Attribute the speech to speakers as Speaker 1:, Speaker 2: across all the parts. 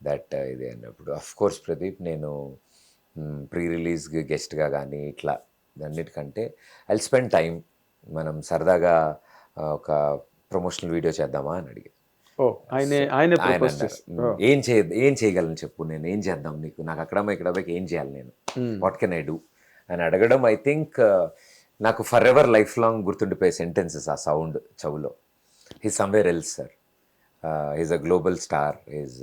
Speaker 1: That ఇది అన్నప్పుడు. Of course Pradeep నేను ప్రీ రిలీజ్ గెస్ట్గా కానీ ఇట్లా అన్నిటికంటే ఐ స్పెండ్ టైం మనం సరదాగా ఒక ప్రమోషనల్ వీడియో చేద్దామా అని అడిగి.
Speaker 2: ఓ ఆయన ఆయన
Speaker 1: ఆయన
Speaker 2: ప్రపోజ్
Speaker 1: అన్నారు,
Speaker 2: చేస్తారు
Speaker 1: "మ్, ఏం చేయ ఏం చేయగలను చెప్పు నేను ఏం చేద్దాం నీకు? నాకు అక్కడ ఇక్కడ పోయి ఏం చేయాలి నేను? వాట్ కెన్ ఐ డూ అని అడగడం ఐ థింక్ నాకు ఫర్ ఎవర్ లైఫ్ లాంగ్ గుర్తుండిపోయే సెంటెన్సెస్ ఆ సౌండ్ చెవులో. He somewhere else sir is a global star is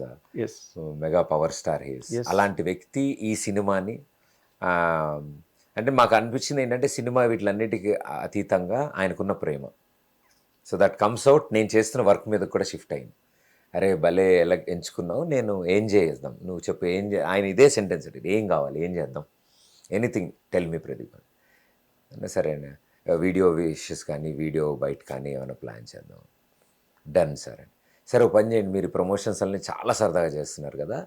Speaker 1: mega power star he's. అలాంటి వ్యక్తి ఈ సినిమాని అంటే మాకు అనిపించింది ఏంటంటే సినిమా వీటిలన్నిటికీ అతీతంగా ఆయనకున్న ప్రేమ. సో దట్ కమ్స్ అవుట్ నేను చేస్తున్న వర్క్ మీద కూడా షిఫ్ట్ అయింది అరే భలే ఎలా ఎంచుకున్నావు నేను ఏం చేద్దాం నువ్వు చెప్పు ఏం చే ఆయన ఇదే సెంటెన్స్ అడిగి ఏం కావాలి ఏం చేద్దాం? ఎనీథింగ్ టెల్ మీ ప్రదీప్ అని. అన్నా సరే వీడియో విషెస్ కానీ వీడియో బయట కానీ ఏమైనా ప్లాన్ చేద్దాం. డన్ సార్ సరే ఒక పని చేయండి మీరు ప్రమోషన్స్ అన్ని చాలా సరదాగా చేస్తున్నారు కదా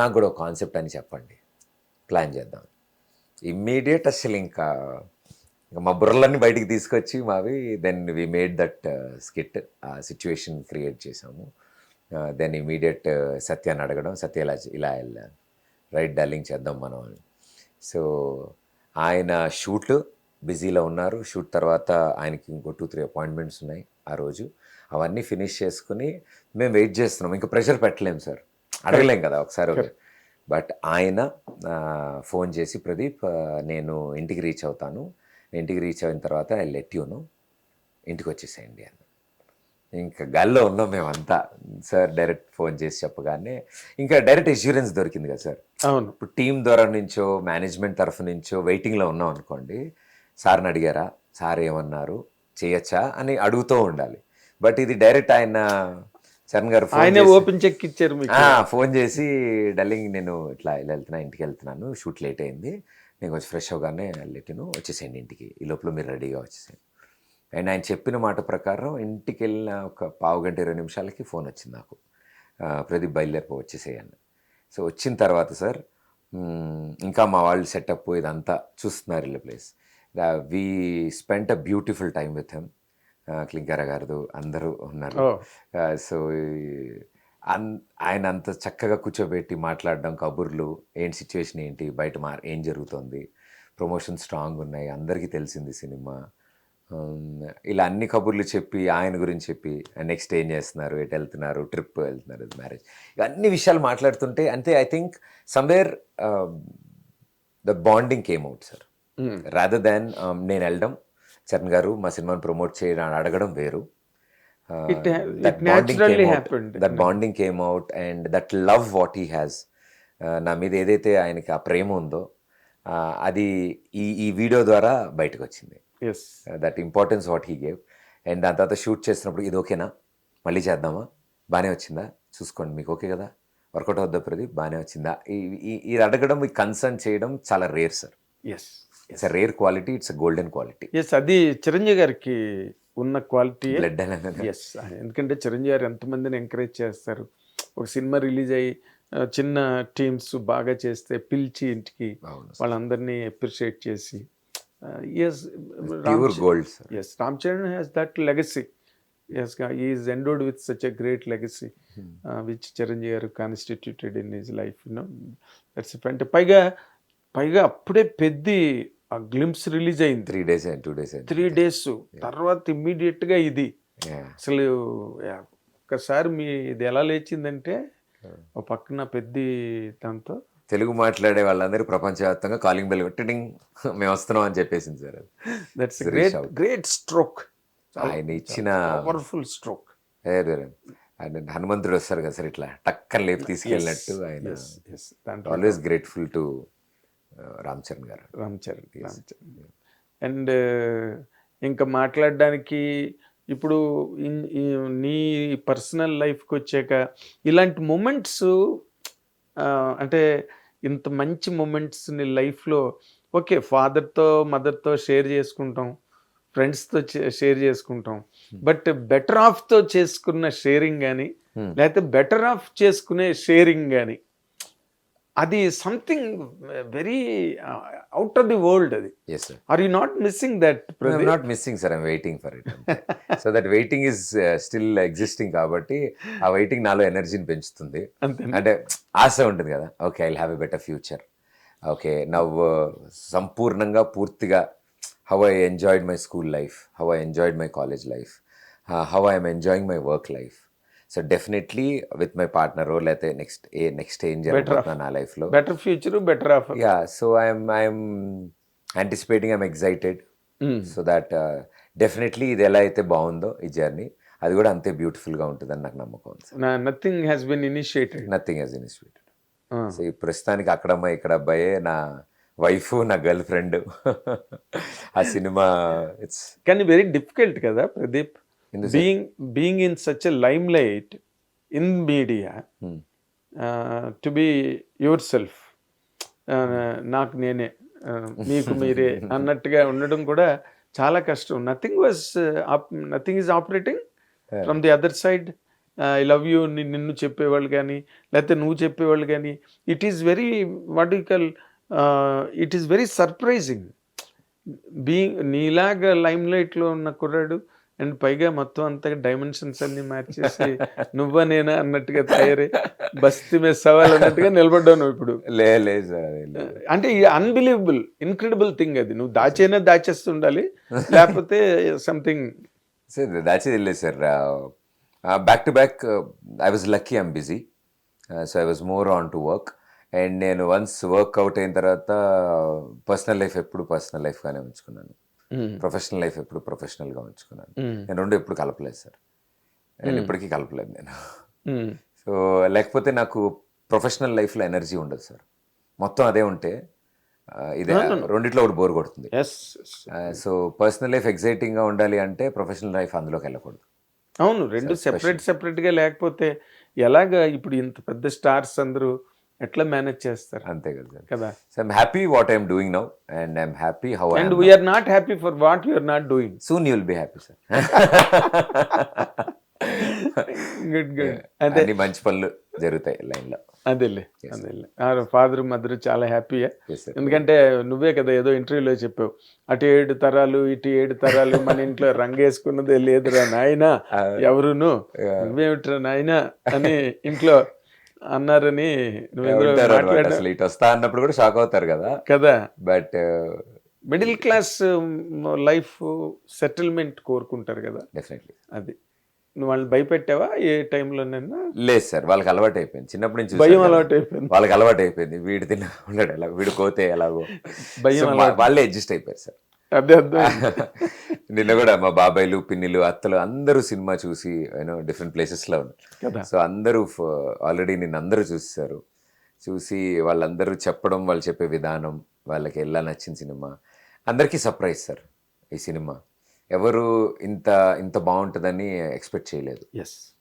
Speaker 1: నాకు కూడా ఒక కాన్సెప్ట్ అని చెప్పండి ప్లాన్ చేద్దాం. ఇమ్మీడియట్ అసలు ఇంకా ఇంకా మా బుర్రలన్నీ బయటికి తీసుకొచ్చి మావి then we made that skit ఆ సిచ్యువేషన్ క్రియేట్ చేసాము దెన్ ఇమీడియట్ సత్యాన్ని అడగడం సత్య ఇలా ఇలా వెళ్ళాను రైట్ డార్లింగ్ చేద్దాం మనం అని. సో ఆయన షూట్ బిజీలో ఉన్నారు. షూట్ తర్వాత ఆయనకి ఇంకో టూ త్రీ అపాయింట్మెంట్స్ ఉన్నాయి ఆ రోజు. అవన్నీ ఫినిష్ చేసుకుని మేము వెయిట్ చేస్తున్నాం. ఇంకా ప్రెషర్ పెట్టలేం సార్. అడగలేం కదా ఒకసారి ఒక- బట్ ఆయన ఫోన్ చేసి ప్రదీప్ నేను ఇంటికి రీచ్ అవుతాను. ఇంటికి రీచ్ అయిన తర్వాత ఐ లెట్ యూను ఇంటికి వచ్చేసేయండి అన్న ఇంకా గాల్లో ఉన్నాం మేమంతా. సార్ డైరెక్ట్ ఫోన్ చేసి చెప్పగానే ఇంకా డైరెక్ట్ ఇన్సూరెన్స్ దొరికింది కదా సార్.
Speaker 2: అవును.
Speaker 1: ఇప్పుడు టీం ద్వారా నుంచో మేనేజ్మెంట్ తరఫు నుంచో వెయిటింగ్లో ఉన్నాం అనుకోండి సార్ని అడిగారా? సార్ ఏమన్నారు? చేయొచ్చా? అని అడుగుతూ ఉండాలి. బట్ ఇది డైరెక్ట్ ఆయన చరణ్ గారు
Speaker 2: ఆయనే ఓపెన్ చెక్ ఇచ్చారు
Speaker 1: ఫోన్ చేసి డల్లింగ్ నేను ఇట్లా ఇలా వెళ్తున్నా ఇంటికి వెళ్తున్నాను షూట్ లేట్ అయింది నేను కొంచెం ఫ్రెష్ అవగానే లెట్టిను వచ్చేసేయండి ఇంటికి ఈ లోపల మీరు రెడీగా వచ్చేసేయండి. అండ్ ఆయన చెప్పిన మాట ప్రకారం ఇంటికి వెళ్ళిన ఒక పావు గంట ఇరవై నిమిషాలకి ఫోన్ వచ్చింది నాకు. ప్రదీప్ బయలుదేరిపో వచ్చేసేయండి. సో వచ్చిన తర్వాత సార్ ఇంకా మా వాళ్ళు సెటప్ ఇదంతా చూస్తున్నారు ఇల్లు place we spent a beautiful time with hmm Klinkaara గారు అందరూ ఉన్నారు. సో అన్ ఆయన అంత చక్కగా కూర్చోబెట్టి మాట్లాడడం కబుర్లు ఏంటి సిచ్యువేషన్ ఏంటి బయట మా ఏం జరుగుతుంది ప్రమోషన్ స్ట్రాంగ్ ఉన్నాయి అందరికీ తెలిసింది సినిమా. ఇలా అన్ని కబుర్లు చెప్పి ఆయన గురించి చెప్పి నెక్స్ట్ ఏం చేస్తున్నారు ఎటు వెళ్తున్నారు ట్రిప్ వెళ్తున్నారు మ్యారేజ్ అన్ని విషయాలు మాట్లాడుతుంటే అంతే I think somewhere the bonding came out sir. Rather than నేను వెళ్ళడం చరణ్ గారు మా సినిమాని ప్రమోట్ చేయడం అని అడగడం వేరు. That bonding came out and that love what he has నా మీద ఏదైతే ఆయనకి ఆ ప్రేమ ఉందో అది ఈ ఈ వీడియో ద్వారా బయటకు వచ్చింది that importance what he gave and దాని తర్వాత షూట్ చేసినప్పుడు ఇది ఓకేనా? మళ్ళీ చేద్దామా? బాగానే వచ్చిందా? చూసుకోండి మీకు ఓకే కదా? వర్కౌట్ అవుద్దా ప్రదీప్? బాగానే వచ్చిందా? ఈ- అడగడం ఈ కన్సర్న్ చేయడం చాలా rare sir.
Speaker 2: Yes
Speaker 1: it's rare quality it's golden quality
Speaker 2: yes అది చిరంజీవి గారికి ఉన్న క్వాలిటీ
Speaker 1: బ్లడ్
Speaker 2: ఎస్ ఎందుకంటే చిరంజీవి గారు ఎంతమందిని ఎంకరేజ్ చేస్తారు. ఒక సినిమా రిలీజ్ అయ్యి చిన్న టీమ్స్ బాగా చేస్తే పిలిచి ఇంటికి వాళ్ళందరినీ అప్రిషియేట్ చేసి yes
Speaker 1: gold
Speaker 2: yes Ram Charan has that legacy yes is endowed with such a great legacy which Chiranjeevi గారు constituted in his life you know that's అంటే పైగా పైగా అప్పుడే పెద్ద ఆ గ్లిమ్స్ రిలీజ్ అయింది.
Speaker 1: Three days two days
Speaker 2: three days తర్వాత immediate గా ఇది అసలు యా, ఒక్కసారి మీ ఇది ఎలా లేచిందంటే ఒక పక్కన పెద్ద దాంతో
Speaker 1: తెలుగు మాట్లాడే వాళ్ళందరూ ప్రపంచవ్యాప్తంగా కాలింగ్ బెల్ కొట్టడింగ్ మేము వస్తున్నాం అని చెప్పేసింది sir
Speaker 2: that's great. Great stroke
Speaker 1: ఆయన ఇచ్చిన
Speaker 2: పవర్ఫుల్ స్ట్రోక్.
Speaker 1: ఆయన హనుమంతుడు వస్తారు కదా సార్ ఇట్లా టక్కన లేపి తీసుకెళ్ళినట్టు ఆయన. Always grateful to Ram Charan గారు.
Speaker 2: రామ్ చరణ్ రామ్ చరణ్ అండ్ ఇంకా మాట్లాడడానికి ఇప్పుడు నీ పర్సనల్ లైఫ్కి వచ్చాక ఇలాంటి మూమెంట్స్ అంటే ఇంత మంచి మూమెంట్స్ నీ లైఫ్లో ఓకే ఫాదర్తో మదర్తో షేర్ చేసుకుంటాం ఫ్రెండ్స్తో షేర్ చేసుకుంటాం. బట్ బెటర్ ఆఫ్తో చేసుకున్న షేరింగ్ కానీ
Speaker 1: Hmm.
Speaker 2: లేకపోతే బెటర్ ఆఫ్ చేసుకునే షేరింగ్ కానీ అది something very out of the world అది.
Speaker 1: Yes sir
Speaker 2: are you not missing that
Speaker 1: not missing sir I'm waiting for it so that waiting is still existing కాబట్టి ఆ waiting నాలో ఎనర్జీని పెంచుతుంది. అంటే ఆశ ఉంటుంది కదా. Okay I have a better future okay నవ్వు సంపూర్ణంగా పూర్తిగా how I enjoyed my school life how I enjoyed my college life how I'm enjoying my work life so definitely with my partner లేకపోతే నెక్స్ట్ ఏ next ఏం జరుగుతున్నా నా లైఫ్లో.
Speaker 2: Better future better off
Speaker 1: yeah so I'm I'm anticipating I'm excited. So that definitely ఇది ఎలా అయితే బాగుందో ఈ జర్నీ అది కూడా అంతే బ్యూటిఫుల్గా ఉంటుందని నాకు నమ్మకం ఉంది
Speaker 2: nothing has been initiated
Speaker 1: nothing has instituted so ఈ ప్రస్తుతానికి అక్కడమ్మ ఇక్కడ అబ్బాయే నా వైఫ్ నా గర్ల్ ఫ్రెండ్ ఆ సినిమా ఇట్స్
Speaker 2: కానీ వెరీ డిఫికల్ట్ కదా Pradeep? Being being in such a lime light in media
Speaker 1: Hmm.
Speaker 2: To be yourself నాకు నేనే uh, మీకు మీరే అన్నట్టుగా ఉండడం కూడా చాలా కష్టం. Nothing was nothing is operating from the other side I love you నిన్ను చెప్పేవాళ్ళు కానీ లేకపోతే నువ్వు చెప్పేవాళ్ళు కానీ it is very what you call it is very surprising being నీలాగా లైమ్ లైట్లో ఉన్న కుర్రాడు అండ్ పైగా మొత్తం అంతా డైమెన్షన్స్ అన్ని మార్చేసి నువ్వా నేనా అన్నట్టుగా తయారై బస్తీ మీద సవాల్ అన్నట్టుగా నిలబడ్డావు నువ్వు ఇప్పుడు.
Speaker 1: లే లేదు సార్ లేదు.
Speaker 2: అంటే అన్బిలీవబుల్ ఇన్క్రెడిబుల్ థింగ్ అది. నువ్వు దాచైనా దాచేస్తుండాలి లేకపోతే సంథింగ్
Speaker 1: సార్ దాచేది వెళ్ళలేదు sir. Back to back I was lucky I'm busy so I was more on to work and నేను వన్స్ వర్క్ అవుట్ అయిన తర్వాత పర్సనల్ లైఫ్ ఎప్పుడు పర్సనల్ లైఫ్గానే ఉంచుకున్నాను. ప్రొఫెషనల్ లైఫ్ ఎప్పుడు ప్రొఫెషనల్గా ఉంచుకున్నాను. నేను రెండు ఎప్పుడు కలపలేదు సార్. నేను ఇప్పటికీ కలపలేదు నేను. సో లేకపోతే నాకు ప్రొఫెషనల్ లైఫ్లో ఎనర్జీ ఉండదు సార్. మొత్తం అదే ఉంటే ఇదే రెండిట్లో ఒకటి బోర్ కొడుతుంది. సో పర్సనల్ లైఫ్ ఎగ్జైటింగ్గా ఉండాలి అంటే ప్రొఫెషనల్ లైఫ్ అందులోకి వెళ్ళకూడదు.
Speaker 2: అవును రెండు సెపరేట్ సెపరేట్గా లేకపోతే ఎలాగా ఇప్పుడు ఇంత పెద్ద స్టార్స్ అందరూ ఎట్లా మేనేజ్ చేస్తారు?
Speaker 1: అంతే కదా సార్.
Speaker 2: కదా.
Speaker 1: So I'm happy what I'm doing now and I'm happy how
Speaker 2: and we're not happy for what you're not doing
Speaker 1: soon you'll be happy sir
Speaker 2: good good
Speaker 1: అన్ని మంచి పనులు జరుగుతాయి లైన్లో.
Speaker 2: అదేలే అదేలే. ఫాదర్ మదర్ చాలా హ్యాపీయా. ఎందుకంటే నువ్వే కదా ఏదో ఇంటర్వ్యూలో చెప్పావు. అటు ఏడు తరాలు ఇటు ఏడు తరాలు మన ఇంట్లో రంగేసుకున్నదే లేదురా నాయన. ఎవరును? నువ్వేమిట్రా నాయన అని ఇంట్లో అన్నారని
Speaker 1: అసలు ఇటు వస్తా అన్నప్పుడు కూడా షాక్ అవుతారు కదా.
Speaker 2: కదా.
Speaker 1: But
Speaker 2: middle class life settlement కోరుకుంటారు కదా.
Speaker 1: డెఫినెట్లీ
Speaker 2: అది. నువ్వు వాళ్ళని భయపెట్టావా? ఏ టైంలోనైనా
Speaker 1: లేదు సార్ వాళ్ళకి అలవాటు అయిపోయింది. చిన్నప్పటి నుంచి
Speaker 2: భయం. అలవాటు అయిపోయింది.
Speaker 1: వాళ్ళకి అలవాటు అయిపోయింది. వీడు తిన్న ఉండడు ఎలా వీడు కోతే ఎలాగో.
Speaker 2: భయం
Speaker 1: వాళ్ళే అడ్జస్ట్ అయిపోయారు సార్.
Speaker 2: అదే
Speaker 1: నిన్న కూడా మా బాబాయ్లు పిన్నిలు అత్తలు అందరూ సినిమా చూసి యూనో డిఫరెంట్ ప్లేసెస్లో ఉన్నారు. సో అందరూ ఆల్రెడీ నిన్ను అందరూ చూసేసారు చూసి వాళ్ళందరూ చెప్పడం వాళ్ళు చెప్పే విధానం వాళ్ళకి ఎలా నచ్చిన సినిమా. అందరికీ సర్ప్రైజ్ సార్ ఈ సినిమా. ఎవరు ఇంత ఇంత బాగుంటుందని ఎక్స్పెక్ట్ చేయలేదు.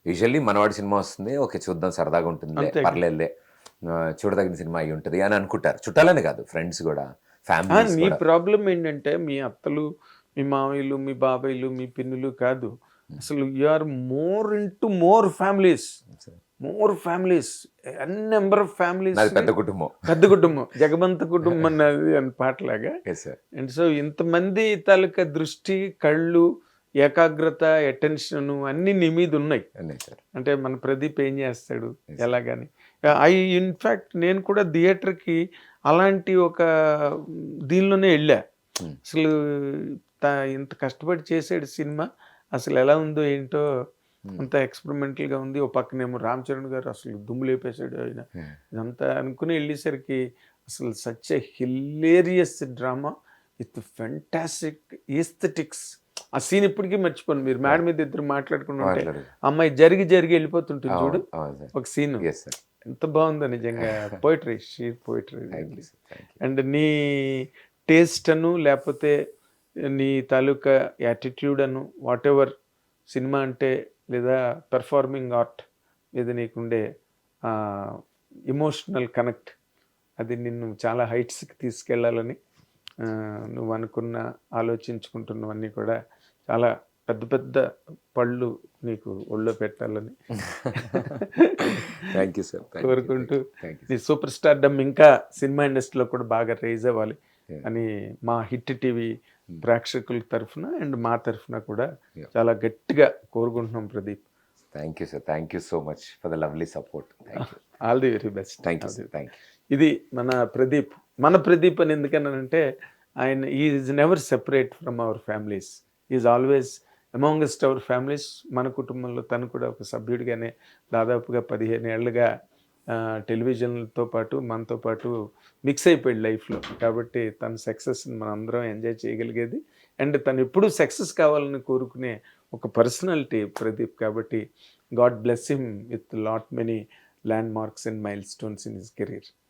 Speaker 1: యూజువల్లీ మనవాడి సినిమా వస్తుంది ఓకే చూద్దాం సరదాగా ఉంటుంది. పర్లేదులే చూడదగిన సినిమా అయి ఉంటుంది అని అనుకుంటారు. చుట్టాలని కాదు ఫ్రెండ్స్ కూడా. ఫ్యామిలీస్
Speaker 2: మీ ప్రాబ్లం ఏంటంటే మీ అత్తలు మీ మామయ్యలు మీ బాబాయ్లు మీ పిన్నులు కాదు. అసలు you are more into more families more families an number of families
Speaker 1: పెద్ద కుటుంబం.
Speaker 2: పెద్ద కుటుంబం. జగబంత కుటుంబం అన్నది అని పాటలాగా. అండ్ సో ఇంతమంది తాలూకా దృష్టి కళ్ళు ఏకాగ్రత అటెన్షన్ అన్ని నీ మీద ఉన్నాయి.
Speaker 1: అన్నీ సార్
Speaker 2: అంటే మన ప్రదీప్ ఏం చేస్తాడు? ఎలాగని. ఐ ఇన్ఫ్యాక్ట్ నేను కూడా థియేటర్కి అలాంటి ఒక దీనిలోనే వెళ్ళా. అసలు ఇంత కష్టపడి చేసాడు సినిమా. అసలు ఎలా ఉందో ఏంటో అంత ఎక్స్పెరిమెంటల్గా ఉంది. ఓ పక్కనేమో రామ్ చరణ్ గారు అసలు దుమ్ము లేపేశాడు ఆయన. ఇదంతా అనుకుని వెళ్ళేసరికి అసలు such a hilarious drama with fantastic aesthetics ఆ సీన్ ఇప్పటికీ మర్చిపోను. మీరు మేడం మీద ఇద్దరు మాట్లాడుకుంటూ ఉంటే
Speaker 1: మాట్లాడు.
Speaker 2: అమ్మాయి జరిగి జరిగి వెళ్ళిపోతుంటుంది చూడు. ఒక సీన్. ఎంత బాగుందో నిజంగా. పోయిటరీ షీ పోయిటరీ అండ్ నీ టేస్ట్ అను లేకపోతే నీ తాలూకా యాటిట్యూడ్ అను వాట్ ఎవర్ సినిమా అంటే లేదా పెర్ఫార్మింగ్ ఆర్ట్ మీద నీకుండే ఇమోషనల్ కనెక్ట్ అది నిన్ను చాలా హైట్స్కి తీసుకెళ్ళాలని నువ్వు అనుకున్న ఆలోచించుకుంటున్నవన్నీ కూడా చాలా పెద్ద పెద్ద పళ్ళు నీకు ఒళ్ళో పెట్టాలని
Speaker 1: థ్యాంక్ యూ సార్
Speaker 2: కోరుకుంటూ నీ సూపర్ స్టార్ డమ్ ఇంకా సినిమా ఇండస్ట్రీలో కూడా బాగా రైజ్ అవ్వాలి. అని మా హిట్ టీవీ ప్రేక్షకుల తరఫున అండ్ మా తరఫున కూడా. చాలా గట్టిగా కోరుకుంటున్నాం Pradeep.
Speaker 1: Thank you sir thank you so much for the lovely support
Speaker 2: all the very best
Speaker 1: thank you sir thank you
Speaker 2: ఇది మన ప్రదీప్. మన ప్రదీప్ అని ఎందుకన్నానంటే ఆయన is never separate from our families is always amongst our families మన కుటుంబంలో తను కూడా ఒక సభ్యుడిగానే దాదాపుగా పదిహేను ఏళ్ళుగా టెలివిజన్లతో టెలివిజన్తో పాటు మనతో పాటు మిక్స్ అయిపోయాడు లైఫ్లో. కాబట్టి తన సక్సెస్ని మనం అందరం ఎంజాయ్ చేయగలిగేది. అండ్ తను ఎప్పుడూ సక్సెస్ కావాలని కోరుకునే ఒక పర్సనాలిటీ ప్రదీప్. కాబట్టి God bless him with lot many landmarks and milestones in his career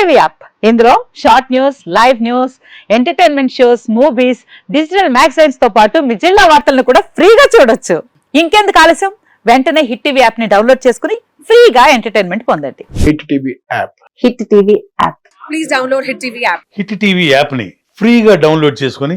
Speaker 3: Hit TV app. ఇందులో short news live news entertainment shows movies digital మ్యాగజైన్స్తో పాటు మీ జిల్లా వార్తలను కూడా ఫ్రీగా చూడొచ్చు. ఇంకెందుకు ఆలస్యం? వెంటనే హిట్ టీవీ యాప్ని డౌన్లోడ్ చేసుకుని ఫ్రీగా ఎంటర్టైన్మెంట్ పొందండి.
Speaker 2: Hit TV app.
Speaker 3: Hit TV app.
Speaker 4: Please download Hit TV app.
Speaker 5: Hit TV యాప్ని ఫ్రీగా డౌన్లోడ్ చేసుకొని